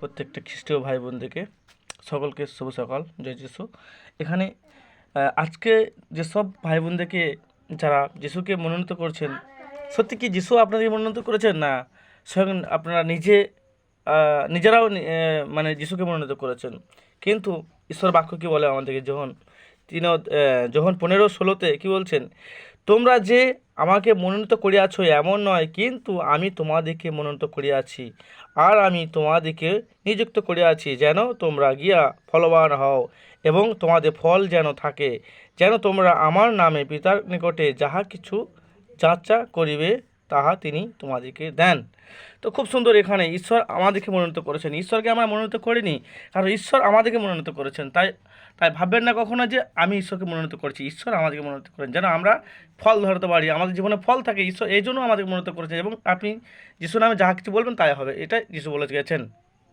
প্রত্যেকটা খ্রিস্টীয় ভাই বোনদেরকে সকলকে শুভ সকাল, জয় যিশু। এখানে আজকে যেসব ভাই বোনদেরকে যারা যিশুকে মনোনীত করছেন, সত্যি কি যিশু আপনাদের মনোনীত করেছেন? না, স্বয়ং আপনারা নিজে নিজেরাও মানে যিশুকে মনোনীত করেছেন। কিন্তু ঈশ্বর বাক্য কি বলে আমাদেরকে? যখন তিনি যখন পনেরো, ষোলোতে কি বলছেন, তোমরা যে আমাকে মনোনীত করিয়াছ এমন নয়, কিন্তু আমি তোমাদেরকে মনোনীত করিয়াছি। আর আমি তোমাদেরকে নিযুক্ত করিয়াছি যেন তোমরা গিয়া ফলবান হও এবং তোমাদের ফল যেন থাকে, যেন তোমরা আমার নামে পিতার নিকটে যাহা কিছু যাচা করিবে তাহা তিনি তোমাদেরকে দেন। তো খুব সুন্দর এখানে ঈশ্বর আমাদেরকে মনোনীত করেছেন। ঈশ্বরকে আমরা মনোনীত করিনি, কারণ ঈশ্বর আমাদেরকে মনোনীত করেছেন। তাই তাই ভাববেন না কখনো যে আমি ঈশ্বরকে মনোনীত করেছি। ঈশ্বর আমাদেরকে মনোনীত করেন। যেন আমরা ফল ধরতে পারি। আমাদের জীবনে ফল থাকে। ঈশ্বর এই জন্য আমাদেরকে মনোনীত করেছেন এবং আপনি যিশু নামে যা কিছু বলবেন তাই হবে। এটা যিশু বলে গেছেন।